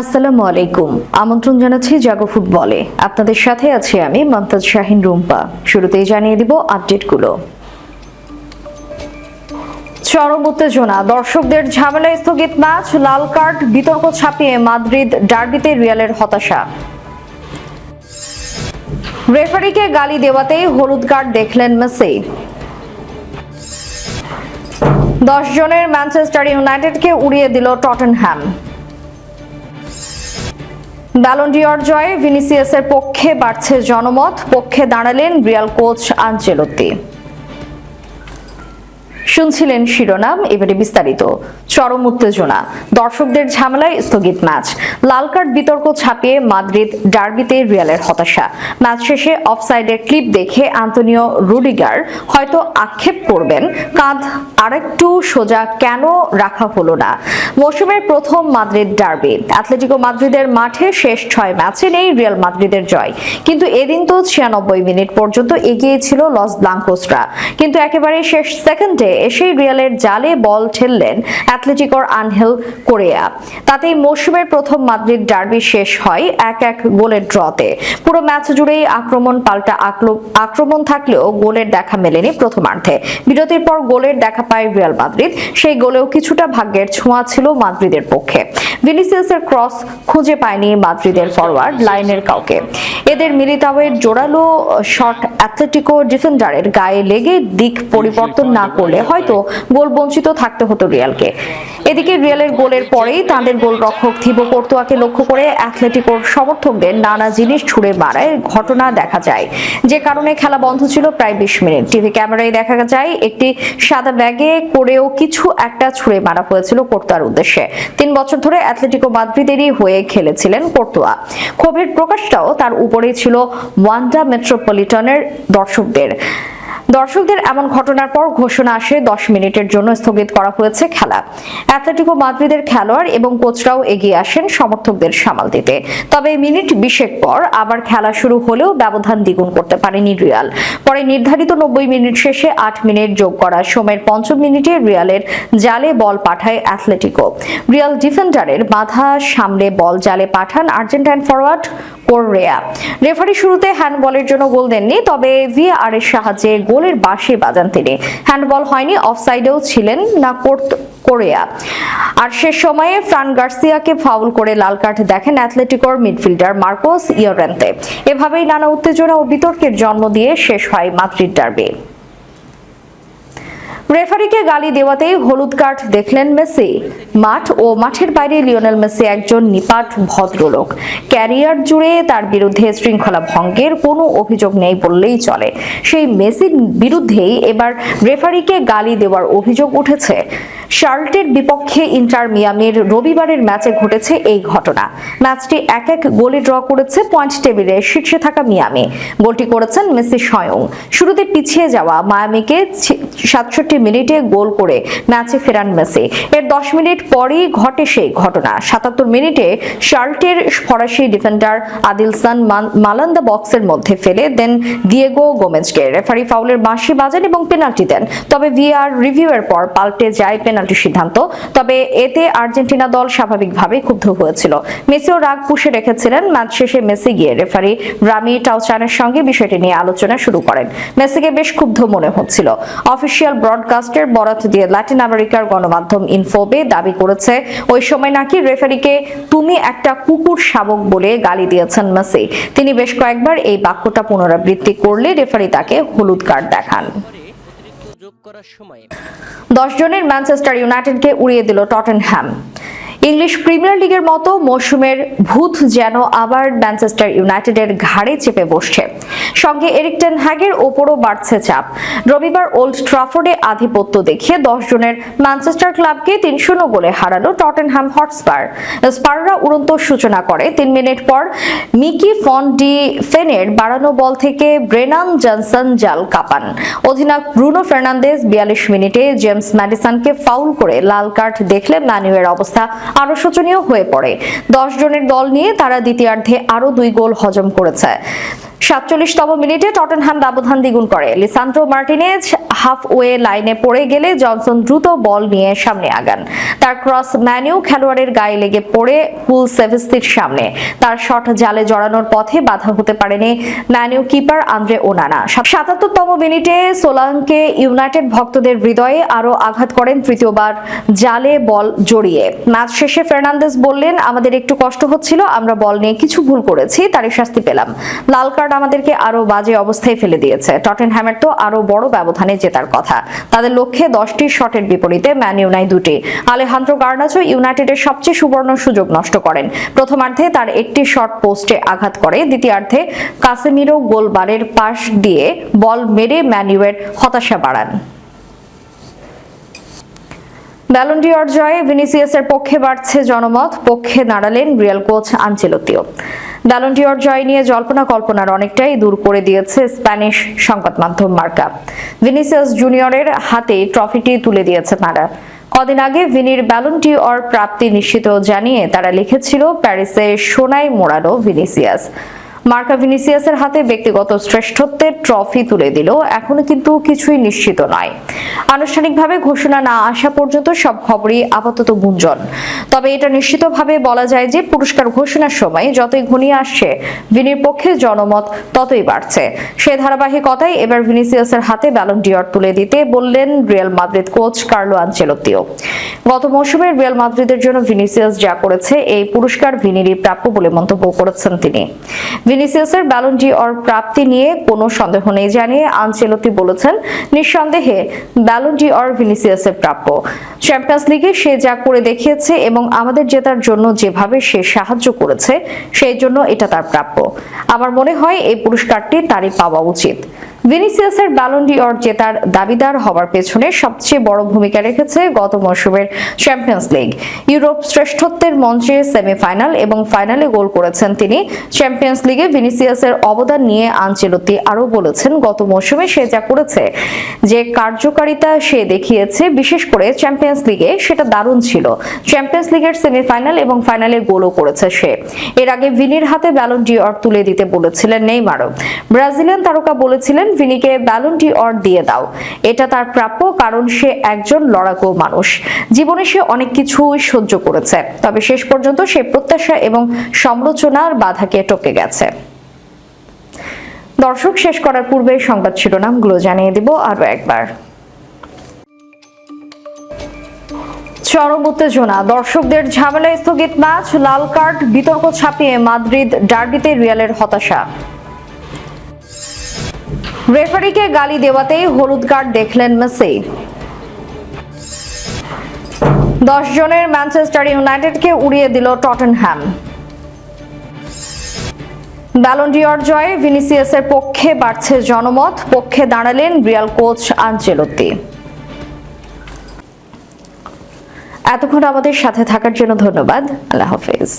আসসালামু আলাইকুম। আমন্ত্রণ জানাচ্ছি জাগো ফুটবলে। আপনাদের সাথে আছি আমি মমতাজ শাহিন রুম্পা। শুরুতেই জানিয়ে দিব আপডেটগুলো। চরম উত্তেজনা। দর্শকদের ঝামেলায় স্থগিত ম্যাচ, লাল কার্ড, বিতর্ক ছাপিয়ে মাদ্রিদ ডার্বিতে রিয়ালের হতাশা। রেফারিকে গালি দেওয়াতেই হলুদ কার্ড দেখলেন মেসি। দশ জনের ম্যানচেস্টার ইউনাইটেডকে উড়িয়ে দিল টটেনহ্যাম ব্যালন্ডিয়র জয়ে ভিনিসিয়াসের পক্ষে বাড়ছে জনমত। পক্ষে দাঁড়ালেন রিয়াল কোচ আঞ্চেলত্তি। শুনছিলেন শিরোনাম, এবারে বিস্তারিত। চরম উত্তেজনা। দর্শকদের ঝামেলায় স্থগিত ম্যাচ। লাল কার্ড বিতর্ক ছাপিয়ে মাদ্রিদ ডার্বিতে রিয়ালের হতাশা। ম্যাচ শেষে অফসাইডের ক্লিপ দেখে আন্তোনিও রুডিগার হয়তো আক্ষেপ করবেন, কাঁধ আরেকটু সোজা কেন রাখা হলো না? মৌসুমের প্রথম মাদ্রিদ ডার্বি। অ্যাথলেটিকো মাদ্রিদের মাঠে শেষ ছয় ম্যাচে নেই রিয়াল মাদ্রিদের জয়। কিন্তু এদিন তো ছিয়ানব্বই মিনিট পর্যন্ত এগিয়ে ছিল লস ব্লাঙ্কোসরা। কিন্তু একেবারে শেষ সেকেন্ডে এসেই রিয়ালের জালে বল ঠেললেন অ্যাথলেটিকোর আনহেল কোরিয়া। তাতেই মৌসুমের প্রথম মাদ্রিদ ডার্বি শেষ হয় এক এক গোলের ড্রতে। পুরো ম্যাচ জুড়েই আক্রমণ পাল্টা আক্রমণ থাকলেও গোলের দেখা মেলেনি প্রথমার্ধে। বিরতির পর গোলের দেখা পায় রিয়াল মাদ্রিদ। সেই গোলেও কিছুটা ভাগ্যের ছোঁয়া ছিল মাদ্রিদের পক্ষে। ভিনিসিয়াসের ক্রস খুঁজে পায়নি মাদ্রিদের ফরওয়ার্ড লাইনের কাউকে। এদের মিলিতাওয়ের জোরালো শট অ্যাথলেটিকো ডিফেন্ডারের গায়ে লেগে দিক পরিবর্তন না করলে হয়তো গোল বঞ্চিত থাকতে হতো রিয়ালকে। এদিকে রিয়ালের গোলের পরেই তাদের গোলরক্ষক থিবো কোর্তোয়াকে লক্ষ্য করে অ্যাথলেটিকোর সমর্থকদের নানা জিনিস ছুড়ে মারায় ঘটনা দেখা যায়। যে কারণে খেলা বন্ধ ছিল প্রায় বিশ মিনিট। টিভি ক্যামেরায় দেখা যায়, একটি সাদা ব্যাগে করেও কিছু একটা ছুড়ে মারা হয়েছিল কোর্তোয়ার উদ্দেশ্যে। তিন বছর ধরে অ্যাথলেটিকো মাদ্রিদেরই হয়ে খেলেছিলেন কোর্তোয়া। ক্ষোভের প্রকাশটাও তার উপরেই ছিল ওয়ান্ডা মেট্রোপলিটনের দর্শকদের। দর্শকদের এমন ঘটনার পর ঘোষণা আসে, দশ মিনিটের জন্য স্থগিত করা হয়েছে খেলা। অ্যাথলেটিকো মাদ্রিদের খেলোয়াড় এবং কোচরাও এগিয়ে আসেন সমর্থকদের সামাল দিতে। তবে মিনিট বিশেক পর আবার খেলা শুরু হলেও ব্যবধান দ্বিগুণ করতে পারেনি রিয়াল। পরে নির্ধারিত নব্বই মিনিট শেষে আট মিনিট যোগ করা সময়ের পঞ্চম মিনিটে রিয়ালের জালে বল পাঠায় অ্যাথলেটিকো। রিয়াল ডিফেন্ডারের বাধা সামলে বল জালে পাঠান আর্জেন্টাইন ফরওয়ার্ড কোররেয়া। রেফারি শুরুতে হ্যান্ডবলের জন্য গোল দেননি, তবে ভিআর এর সাহায্যে গোলের বাঁশি বাজান তিনি। হ্যান্ডবল হয়নি, অফসাইডেও ছিলেন না কোর্ট কোরিয়া। আর শেষ সময়ে ফ্রান গার্সিয়াকে ফাউল করে লাল কার্ড দেখেন অ্যাথলেটিকোর মিডফিল্ডার মার্কোস ইয়োরেন্তে। এভাবেই নানা উত্তেজনা ও বিতর্কের জন্ম দিয়ে শেষ হয় মাদ্রিদ ডার্বি। রেফারিকে গালি দেওয়াতেই হলুদ কার্ড দেখলেন মেসি। মাঠ ও মাঠের বাইরে লিওনেল মেসি একজন নিপাট ভদ্রলোক। ক্যারিয়ার জুড়ে তার বিরুদ্ধে শৃঙ্খলা ভঙ্গের কোনো অভিযোগ নেই বললেই চলে। সেই মেসির বিরুদ্ধেই এবার রেফারিকে গালি দেওয়ার অভিযোগ উঠেছে। শার্লটের বিপক্ষে ইন্টার মিয়ামির রবিবারের ম্যাচে ঘটেছে এই ঘটনা। ম্যাচটি এক এক গোলে ড্র করেছে পয়েন্ট টেবিলে শীর্ষে থাকা মিয়ামি। গোলটি করেছেন মেসি স্বয়ং। শুরুতে পিছিয়ে যাওয়া মায়ামিকে সাতষট্টি মিনিটে গোল করে ম্যাচে ফেরান মেসি। এর দশ মিনিট পরেই ঘটে সেই ঘটনা। সাতাত্তর মিনিটে শার্লটের ফরাসি ডিফেন্ডার আদিলসান মালান্দা বক্সের মধ্যে ফেলে দেন দিয়েগো গোমেজকে। রেফারি ফাউলের বাঁশি বাজান এবং পেনাল্টি দেন। তবে ভিআর রিভিউয়ের পর পাল্টে যায় সিদ্ধান্ত। তবে এতে আর্জেন্টিনা দল স্বাভাবিকভাবেই ক্ষুব্ধ হয়েছিল। মেসিও রাগ পুষে রেখেছিলেন। ম্যাচ শেষে মেসি গিয়ে রেফারি রামি টাউচানের সঙ্গে বিষয়টি নিয়ে আলোচনা শুরু করেন। মেসিকে বেশ ক্ষুব্ধ মনে হচ্ছিল। অফিসিয়াল ব্রডকাস্টের বরাত দিয়ে ল্যাটিন আমেরিকার গণমাধ্যম ইনফোবে দাবি করেছে, ওই সময় নাকি রেফারিকে তুমি একটা কুকুর শাবক বলে গালি দিয়েছেন মেসি। তিনি বেশ কয়েকবার এই বাক্যটা পুনরাবৃত্তি করলে রেফারি তাকে হলুদ কার্ড দেখান। করার সময় দশ জনের ম্যানচেস্টার ইউনাইটেডকে উড়িয়ে দিল টটেনহ্যাম ইংলিশ প্রিমিয়ার লিগের মতো মৌসুমের ভূত যেন আবার ম্যানচেস্টার ইউনাইটেডের ঘাড়ে চেপে বসছে। সঙ্গে এরিকটেন হ্যাগের ওপরও বাড়ছে চাপ। রবিবার ওল্ড ট্রাফোর্ডে আধিপত্য দেখিয়ে দশ জনের ম্যানচেস্টার ক্লাবকে তিন শূন্য গোলে হারালো টটেনহ্যাম হটস্পার। স্পাররা উড়ন্ত সূচনা করে। তিন মিনিট পর মিকি ফন ডি ফেনের বাড়ানো বল থেকে ব্রেনান জনসন জাল কাপান। অধিনায়ক ব্রুনো ফার্নান্দেজ বিয়াল্লিশ মিনিটে জেমস ম্যাডিসনকে ফাউল করে লাল কার্ড দেখলে ম্যানুয়ের অবস্থা আরও শোচনীয় হয়ে পড়ে। দশ জনের দল নিয়ে তারা দ্বিতীয়ার্ধে আরও দুই গোল হজম করেছে। সাতচল্লিশতম মিনিটে টটেনহ্যাম ব্যবধান দ্বিগুণ করে। লিসান্ড্রো মার্টিনেজ হাফ ওয়ে লাইনে পড়ে গেলে জনসন দ্রুত বল নিয়ে সামনে আগান। তার ক্রস ম্যানিউ খেলোয়াড়ের গায়ে লেগে পড়ে পুল সেভেস্তির সামনে। তার শট জালে জড়ানোর পথে বাধা হতে পারেনি Man U keeper Andre Onana. সাতাত্তরতম মিনিটে সোলাঙ্কে ইউনাইটেড ভক্তদের হৃদয়ে আরও আঘাত করেন তৃতীয়বার জালে বল জড়িয়ে। ম্যাচ শেষে ফের্নান্দেস বললেন, আমাদের একটু কষ্ট হচ্ছিল, আমরা বল নিয়ে কিছু ভুল করেছি, তারই শাস্তি পেলাম। লাল কার্ড আমাদেরকে আরও বাজে অবস্থায় ফেলে দিয়েছে। টটেনহ্যামের তো আরও বড় ব্যবধানে জেতার কথা। তাদের লক্ষ্যে দশটি শটের বিপরীতে ম্যান ইউনাই দুটি। আলেহান্দ্রো গার্নাচো ইউনাইটেডের সবচেয়ে সুবর্ণ সুযোগ নষ্ট করেন। প্রথমার্ধে তার একটি শট পোস্টে আঘাত করে, দ্বিতীয়ার্ধে কাসেমিরো গোলবারের পাশ দিয়ে বল মেরে ম্যানিউয়ের হতাশা বাড়ান। ব্যালন্ডিয়র জয়ে ভিনিসিয়াসের পক্ষে বাড়ছে জনমত, পক্ষে দাঁড়ালেন রিয়াল কোচ আনচেলত্তিও ব্যালন্ডিয়র জয় নিয়ে জল্পনা কল্পনার অনেকটাই দূর করে দিয়েছে স্প্যানিশ সংবাদ মাধ্যম মার্কা। ভিনিসিয়াস জুনিয়রের হাতে ট্রফিটি তুলে দিয়েছে তারা। কদিন আগে ভিনির ব্যালন্টি অর প্রাপ্তি নিশ্চিত জানিয়ে তারা লিখেছিল প্যারিসে সোনায় মোড়ানো ভিনিসিয়াস। মার্কা ভিনিসিয়াসের হাতে ব্যক্তিগত শ্রেষ্ঠত্বের ট্রফি তুলে দিল। এখনও কিন্তু কিছুই নিশ্চিত নয়। আনুষ্ঠানিকভাবে ঘোষণা না আসা পর্যন্ত সব খবরই আপাতত গুঞ্জন। তবে এটা নিশ্চিতভাবে বলা যায় যে পুরস্কার ঘোষণার সময় যতই ঘনিয়ে আসছে, ভিনির পক্ষে জনমত ততই বাড়ছে। সে ধারাবাহিকতায় এবার ভিনিসিয়াসের হাতে ব্যালন ডিওর তুলে দিতে বললেন রিয়াল মাদ্রিদ কোচ কার্লো আনচেলত্তিও। গত মৌসুমে রিয়াল মাদ্রিদের জন্য ভিনিসিয়াস যা করেছে, এই পুরস্কার ভিনিরই প্রাপ্য বলে মন্তব্য করেছেন তিনি। ভিনিসিয়াসের ব্যালন ডি অর প্রাপ্তি নিয়ে কোনো সন্দেহ নেই জানিয়ে আনচেলতি বলেছেন। নিঃসন্দেহে ব্যালন্ডি অর ভিনিসিয়াসের প্রাপ্য। চ্যাম্পিয়ন্স লিগে সে যা করে দেখিয়েছে এবং আমাদের জেতার জন্য যেভাবে সে সাহায্য করেছে, সেই জন্য এটা তার প্রাপ্য। আমার মনে হয় এই পুরস্কারটি তারই পাওয়া উচিত। ভিনিসিয়াসের ব্যালন ডি অর জেতার দাবিদার হওয়ার পেছনে সবচেয়ে বড় ভূমিকা রেখেছে গত মৌসুমের চ্যাম্পিয়ন্স লিগ। ইউরোপ শ্রেষ্ঠত্বের মঞ্চে সেমিফাইনাল এবং ফাইনালে গোল করেছেন তিনি। চ্যাম্পিয়ন্স লিগে ভিনিসিয়াসের অবদান নিয়ে আনচেলতি আরও বলেছেন, গত মৌসুমে সে যা করেছে, যে কার্যকারিতা সে দেখিয়েছে, বিশেষ করে চ্যাম্পিয়ন্স লিগে সেটা দারুণ ছিল। চ্যাম্পিয়ন্স লিগের সেমিফাইনাল এবং ফাইনালে গোলও করেছে সে। এর আগে ভিনির হাতে ব্যালন ডি অর তুলে দিতে বলেছিলেন নেইমারও। ব্রাজিলিয়ান তারকা বলেছিলেন ভিনিকে ব্যালন ডি অর দিয়ে দাও। এটা তার প্রাপ্য কারণ সে একজন লড়াকু মানুষ। জীবনে সে অনেক কিছুই সহ্য করেছে, তবে শেষ পর্যন্ত সে প্রত্যাশা এবং সমালোচনার বাধাকে টপকে গেছে। দর্শক, শেষ করার পূর্বে সংবাদ শিরোনামগুলো জানিয়ে দিব আরও একবার। চরম উত্তেজনা। দর্শকদের ঝামেলায় স্থগিত ম্যাচ, লাল কার্ড, বিতর্ক ছাপিয়ে মাদ্রিদ ডার্বিতে রিয়ালের হতাশা। রেফারিকে গালি দেওয়াতেই হলুদ কার্ড দেখলেন মেসি। দশ জনের ম্যানচেস্টার ইউনাইটেডকে উড়িয়ে দিল টটেনহ্যাম। ব্যালন্ডিয়র জয়ে ভিনিসিয়াসের পক্ষে বাড়ছে জনমত, পক্ষে দাঁড়ালেন রিয়াল কোচ আনচেলত্তি এতক্ষণ আমাদের সাথে থাকার জন্য ধন্যবাদ। আল্লাহ হাফেজ।